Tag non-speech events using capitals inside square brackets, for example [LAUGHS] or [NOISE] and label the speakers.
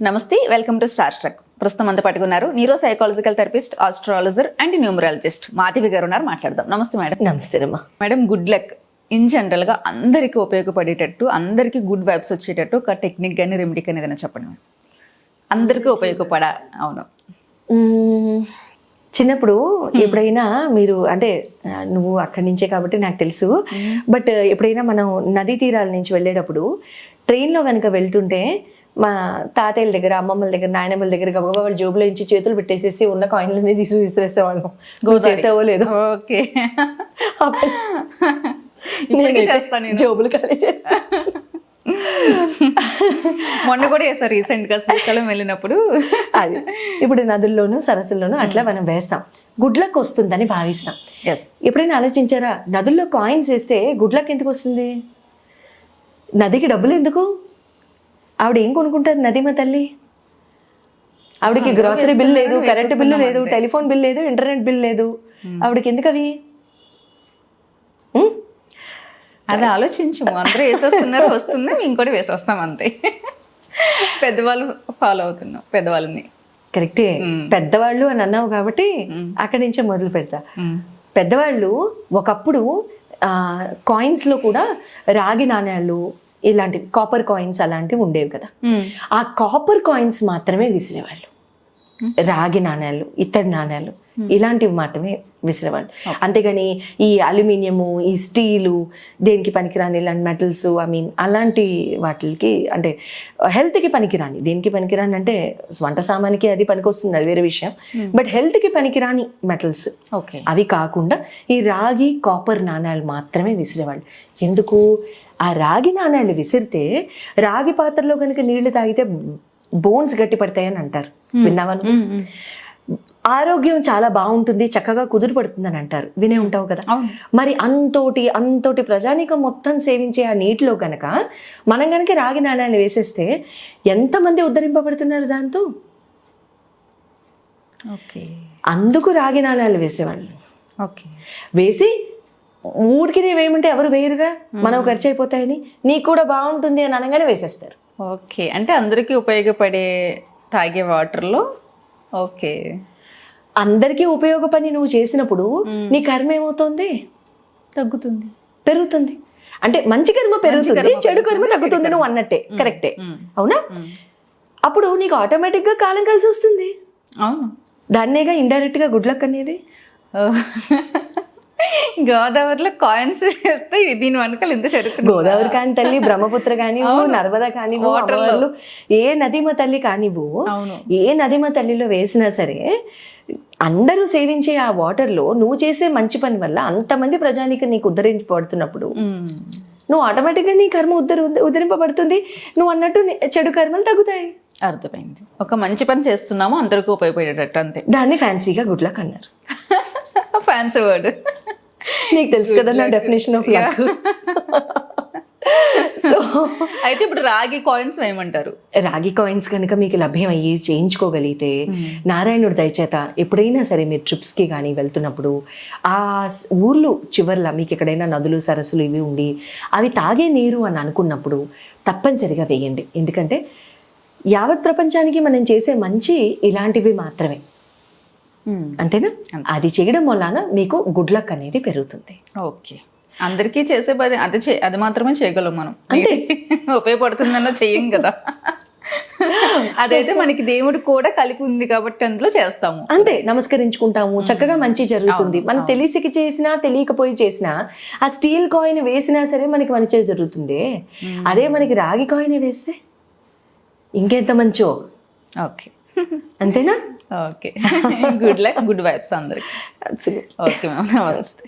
Speaker 1: నమస్తే welcome to star struck ప్రస్తుతం అంతా పట్టుకున్నారు neuro psychological therapist astrologer and numerologist Madhavi గారు ఉన్నారు మాట్లాడదాం. నమస్తే మేడం.
Speaker 2: నమస్తే అమ్మా
Speaker 1: మేడం గుడ్ లక్ ఇన్ జనరల్గా అందరికీ ఉపయోగపడేటట్టు అందరికీ గుడ్ వైబ్స్ వచ్చేటట్టు ఒక టెక్నిక్ కానీ రెమెడీ కానీ ఏదైనా చెప్పండి అందరికీ ఉపయోగపడ అవును.
Speaker 2: చిన్నప్పుడు ఎప్పుడైనా మీరు అంటే నువ్వు అక్కడి నుంచే కాబట్టి నాకు తెలుసు. బట్ ఎప్పుడైనా మనం నదీ తీరాల నుంచి వెళ్ళేటప్పుడు ట్రైన్లో కనుక వెళ్తుంటే మా తాతయ్యల దగ్గర అమ్మమ్మల దగ్గర నాయనమ్మల దగ్గర గబగబా వాళ్ళ జోబులో నుంచి చేతులు పెట్టేసేసి ఉన్న కాయిన్లన్నీ తీసి విసిరేసేవాళ్ళం నువ్వు చేసావో లేదు.
Speaker 1: ఓకే.
Speaker 2: జోబులు కలిసేస్తా
Speaker 1: మొన్న కూడా చేస్తారు రీసెంట్గా శ్రీకాళం వెళ్ళినప్పుడు.
Speaker 2: అది. ఇప్పుడు నదుల్లోనూ సరస్సుల్లోనూ అట్లా మనం వేస్తాం. గుడ్లకు వస్తుందని భావిస్తాం.
Speaker 1: ఎస్
Speaker 2: ఎప్పుడైనా ఆలోచించారా? నదుల్లో కాయిన్స్ వేస్తే గుడ్లకి ఎందుకు వస్తుంది? నదికి డబ్బులు ఎందుకు? ఆవిడ ఏం కొనుక్కుంటారు నదిమ తల్లి? ఆవిడకి గ్రాసరీ బిల్ లేదు కరెంట్ బిల్లు లేదు టెలిఫోన్ బిల్ లేదు ఇంటర్నెట్ బిల్ లేదు. ఆవిడకి ఎందుకు అవి?
Speaker 1: అది ఆలోచించము. అందరూ వేసేస్తున్నారు వస్తుంది మేము కూడా వేసేస్తాం అంతే. పెద్దవాళ్ళు ఫాలో అవుతున్నాం పెద్దవాళ్ళని.
Speaker 2: కరెక్టే. పెద్దవాళ్ళు అని అన్నావు కాబట్టి అక్కడి నుంచే మొదలు పెడతా. పెద్దవాళ్ళు ఒకప్పుడు కాయిన్స్లో కూడా రాగి నాణ్యాలు ఇలాంటివి కాపర్ కాయిన్స్ అలాంటివి ఉండేవి కదా. ఆ కాపర్ కాయిన్స్ మాత్రమే విసిరేవాళ్ళు. రాగి నాణ్యాలు ఇత్తడి నాణ్యాలు ఇలాంటివి మాత్రమే విసిరేవాళ్ళు అంతేగాని ఈ అల్యూమినియము ఈ స్టీలు దేనికి పనికిరాని ఇలాంటి మెటల్స్ ఐ మీన్ అలాంటి వాటికి అంటే హెల్త్కి పనికిరాని దేనికి పనికిరాని అంటే వంట సామానికి అది పనికొస్తుంది అది వేరే విషయం. బట్ హెల్త్కి పనికిరాని మెటల్స్
Speaker 1: ఓకే
Speaker 2: అవి కాకుండా ఈ రాగి కాపర్ నాణాలు మాత్రమే విసిరేవాళ్ళు ఎందుకు? ఆ రాగి నాణాలు విసిరితే రాగి పాత్రలో కనుక నీళ్ళు తాగితే బోన్స్ గట్టి పడతాయని అంటారు విన్నావా నువ్వు? ఆరోగ్యం చాలా బాగుంటుంది చక్కగా కుదురు పడుతుందని అంటారు. వినే ఉంటావు కదా. మరి అంతోటి అంతోటి ప్రజానీకం మొత్తం సేవించే ఆ నీటిలో గనక మనం గనక రాగి నాణాలు వేసేస్తే ఎంతమంది ఉద్ధరింపబడుతున్నారు దాంతో?
Speaker 1: ఓకే.
Speaker 2: అందుకు రాగి నాణాలు వేసేవాళ్ళు.
Speaker 1: ఓకే.
Speaker 2: వేసి ఊరికి వేయమంటే ఎవరు వేయరుగా? మనం ఖర్చు అయిపోతాయని? నీకు కూడా బాగుంటుంది అని అనగానే వేసేస్తారు.
Speaker 1: ఓకే. అంటే అందరికీ ఉపయోగపడే తాగే వాటర్లో? ఓకే.
Speaker 2: అందరికీ ఉపయోగపడి నువ్వు చేసినప్పుడు నీ కర్మ ఏమవుతుంది?
Speaker 1: తగ్గుతుంది.
Speaker 2: పెరుగుతుంది. అంటే మంచి కర్మ పెరుగుతుంది చెడు కర్మ తగ్గుతుంది నువ్వు అన్నట్టే. కరెక్టే. అవునా? అప్పుడు నీకు ఆటోమేటిక్గా కాలం కలిసి వస్తుంది.
Speaker 1: అవును.
Speaker 2: దాన్నేగా ఇండైరెక్ట్గా గుడ్ లక్ అనేది.
Speaker 1: గోదావరిలో కాయిన్స్ వేస్తే దీని వెనకాల ఇంత చరిత్ర
Speaker 2: గోదావరి కాని తల్లి బ్రహ్మపుత్ర కానివ్వు నర్మదా కానివ్వు అమ్మవార్లు ఏ నదిమ తల్లి కానివ్వు. ఏ నదిమ తల్లిలో వేసినా సరే అందరూ సేవించే ఆ వాటర్లో నువ్వు చేసే మంచి పని వల్ల అంతమంది ప్రజానికి నీకు ఉద్ధరించబడుతున్నప్పుడు. నువ్వు ఆటోమేటిక్గా నీ కర్మ ఉద్ధరి ఉద్ధరింపబడుతుంది. నువ్వు అన్నట్టు చెడు కర్మలు తగ్గుతాయి.
Speaker 1: అర్థమైంది. ఒక మంచి పని చేస్తున్నాము అందరికీ ఉపయోగపడేటట్టు అంతే.
Speaker 2: దాన్ని ఫ్యాన్సీగా గుడ్ లక్ అన్నారు. [LAUGHS]
Speaker 1: ఫ్యాన్సీ వర్డ్
Speaker 2: నీకు తెలుసు కదా నా డెఫినేషన్ ఆఫ్ లక్ సో
Speaker 1: అయితే ఇప్పుడు రాగి కాయిన్స్ వేయమంటారు
Speaker 2: రాగి కాయిన్స్ కనుక మీకు లభ్యం అయ్యి చేయించుకోగలిగితే నారాయణుడి దయచేత ఎప్పుడైనా సరే మీరు ట్రిప్స్కి కానీ వెళ్తున్నప్పుడు ఆ ఊర్లు చివర్ల మీకు ఎక్కడైనా నదులు సరస్సులు ఇవి ఉండి అవి తాగే నీరు అని అనుకున్నప్పుడు తప్పనిసరిగా వేయండి. ఎందుకంటే యావత్ ప్రపంచానికి మనం చేసే మంచి ఇలాంటివి మాత్రమే. అంతేనా? అది చేయడం వలన మీకు గుడ్ లక్ అనేది పెరుగుతుంది.
Speaker 1: ఓకే. అందరికీ చేసే పని అది చే అది మాత్రమే చేయగలం మనం. ఉపయోగపడుతుందన్న చెయ్యం కదా. అదైతే మనకి దేవుడు కూడా కలిపి ఉంది కాబట్టి అందులో చేస్తాము.
Speaker 2: అంతే. నమస్కరించుకుంటాము. చక్కగా మంచి జరుగుతుంది. మనం తెలిసికి చేసినా తెలియకపోయి చేసినా ఆ స్టీల్ కాయిన్ వేసినా సరే మనకి మంచి జరుగుతుంది. అదే మనకి రాగి కాయిన్ వేస్తే ఇంకెంత మంచో.
Speaker 1: ఓకే.
Speaker 2: అంతేనా?
Speaker 1: Okay. Good luck good vibes అందరికి. ఓకే మ్యామ్ నమస్తే